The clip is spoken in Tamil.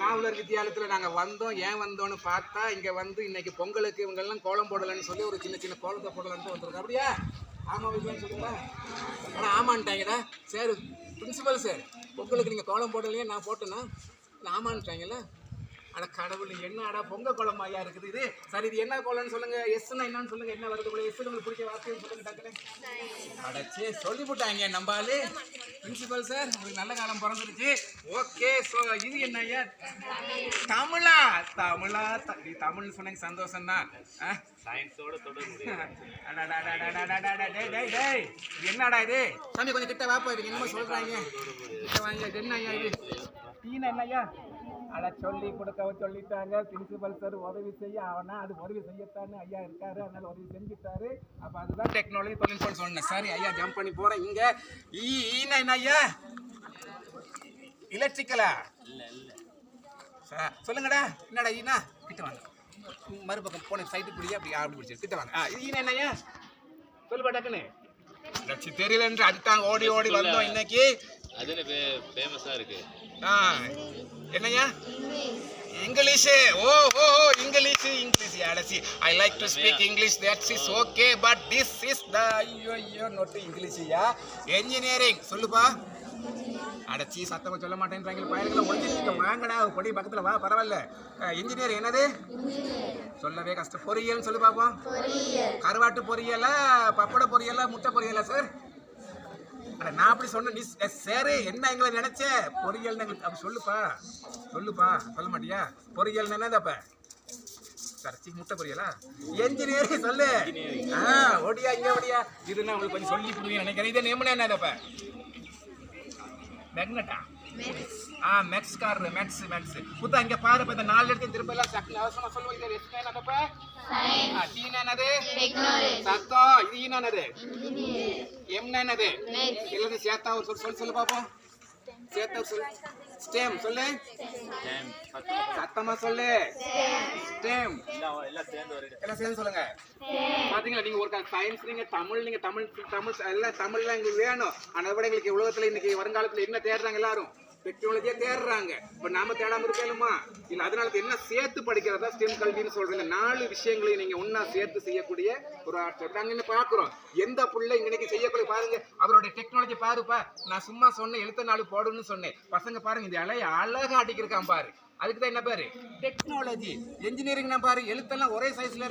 நாவலர் வித்தியாலயத்தில் நாங்கள் வந்தோம். ஏன் வந்தோம்னு பார்த்தா இங்கே வந்து இன்னைக்கு பொங்கலுக்கு இவங்கெல்லாம் கோலம் போடலைன்னு சொல்லி ஒரு சின்ன சின்ன கோலத்தை போடலான்ட்டு வந்திருக்கோம் அப்படியா? ஆமாம் விஜயன் சொல்லுங்களா ஆனால் ஆமான்ட்டாங்கடா. சரி பிரின்சிபல் சார் பொங்கலுக்கு நீங்கள் கோலம் போடலையே நான் போட்டேன்னா ஆமான்ட்டாங்கல்ல? ஆனால் கடவுள் என்னடா பொங்க குளம் ஐயா இருக்குது இது? சரி இது என்ன கோலம்னு சொல்லுங்க. எஸ்னா என்னன்னு சொல்லுங்க. என்ன வருது எஸ் உங்களுக்கு பிடிச்ச வார்த்தைன்னு சொல்லுங்க டாக்டர் அடச்சே சொல்லிவிட்டாங்க நம்பாலே பிரின்சிபல் சார் உங்களுக்கு நல்ல காலம் பிறந்துருச்சு. ஓகே ஸோ இது என்ன ஐயா? தமிழா? தமிழா நீ தமிழ்னு சொன்னீங்க சந்தோஷம் தான் சயின்ஸோட தொடர்பு என்னடா இது சாமி கொஞ்சம் கிட்ட வாப்பா இதுக்கு என்னமோ சொல்றாங்க கிட்ட வாங்க என்ன ஐயா இது டீனா என்ன ஐயா அட சொல்லி கொடுக்க சொல்லிட்டாங்க பிரின்சிபல் சார் உதவி செய்ய அவனா அது உதவி செய்யத்தானே ஐயா இருக்காரு அதனால உதவி செஞ்சுட்டாரு அப்ப அதுதான் டெக்னாலஜி தொழில்நுட்பம் சொன்னேன் சரி ஐயா ஜம்ப் பண்ணி போறேன் இங்க ஈ ஈனா என்ன ஐயா. எலக்ட்ரிக்கலா சொல்லுங்கடா. என்னடா ஈனா? கிட்ட வாங்க. மறுபக்கம் போன சைட்டு பிடிச்சி அப்படி அப்படி பிடிச்சி கிட்ட வாங்க. ஈனா என்னய்யா? சொல்லுப்பா டக்குன்னு. லட்சி தெரியலன்று அதுதான் ஓடி ஓடி வந்தோம் இன்னைக்கு. அதுல ஃபேமஸா இருக்கு. ஆ என்னய்யா? English. Oh O English English அடசி I like to speak English that's is okay but this is the ஐயோ ஐயோ நோட்டு இங்கிலீஷ்யா என்ஜினியரிங் சொல்லுப்பா. அடச்சி சத்தமா சொல்ல மாட்டேன்றாங்க. பயல்களை ஒழிஞ்சிட்டு வாங்கடா கொடி பக்கத்துல வா பரவாயில்ல. இன்ஜினியர் என்னது? சொல்லவே கஷ்டம். பொரியல்னு சொல்லி பார்ப்போம் கருவாட்டு பொரியலா பப்பட பொரியலா முட்டை பொரியலா சார் அட நான் அப்படி சொன்ன நீ சரி என்ன எங்களை நினைச்ச? பொரியல் அப்படி சொல்லுப்பா. சொல்லுப்பா. சொல்ல மாட்டியா? பொரியல் என்னது அப்ப? கரைச்சி முட்டை பொரியலா? என்ஜினியரிங் சொல்லு. ஆ ஓடியா இங்க ஓடியா. இது நான் உங்களுக்கு கொஞ்சம் சொல்லி புரியும் நினைக்கிறேன். இது நேமனா என்னது அப்ப? மேக்னட்டா ஆ? மேக்ஸ் கார் மேக்ஸ் மேக்ஸ் புத்தா இங்க பாரு இப்ப இந்த நாலு இடத்துல திரும்ப எல்லாம் டக்குனு அவசரமா சொல்லுவோம் இது எஸ் என்னதப்ப டி என்னது? சத்தம். இது ஈ என்னது? எம் என்னது? எல்லாரும் சேர்த்தா ஒரு சொல் சொல் சொல்லு பாப்போம் சேர்த்தா சொல்லு ஸ்டேம் சொல்லு. சத்தமா சொல்லு. ஸ்டேம். எல்லாம் சேர்ந்து எல்லாம் சேர்ந்து சொல்லுங்க. பாத்தீங்களா நீங்க ஒரு சயின்ஸ் நீங்க தமிழ் நீங்க தமிழ் தமிழ் எல்லாம் தமிழ்லாம் எங்களுக்கு வேணும். ஆனா விட எங்களுக்கு உலகத்துல இன்னைக்கு வருங்காலத்துல என்ன தேடுறாங்க எல்லாரும்? டெக்னாலஜியா தேடுறாங்க இப்ப நாம தேடாம இருக்கலுமா இல்ல அதனால என்ன சேர்த்து படிக்கிறதா ஸ்டெம் கல்வின்னு சொல்றீங்க? நாலு விஷயங்களையும் நீங்க ஒன்றா சேர்த்து செய்யக்கூடிய ஒரு ஆட்சி. நாங்க என்ன பாக்குறோம்? எந்த புள்ள இன்னைக்கு செய்யக்கூடிய பாருங்க. அவருடைய டெக்னாலஜி பாருப்பா. நான் சும்மா சொன்னேன் எழுத்த நாள் போடுன்னு சொன்னேன். பசங்க பாருங்க இந்த இலைய அழகா அடிக்கிருக்கான் பாரு. அதுக்கு தான் என்ன பாரு? டெக்னாலஜி என்ஜினியரிங் பாரு எழுத்தெல்லாம் ஒரே சைஸ்ல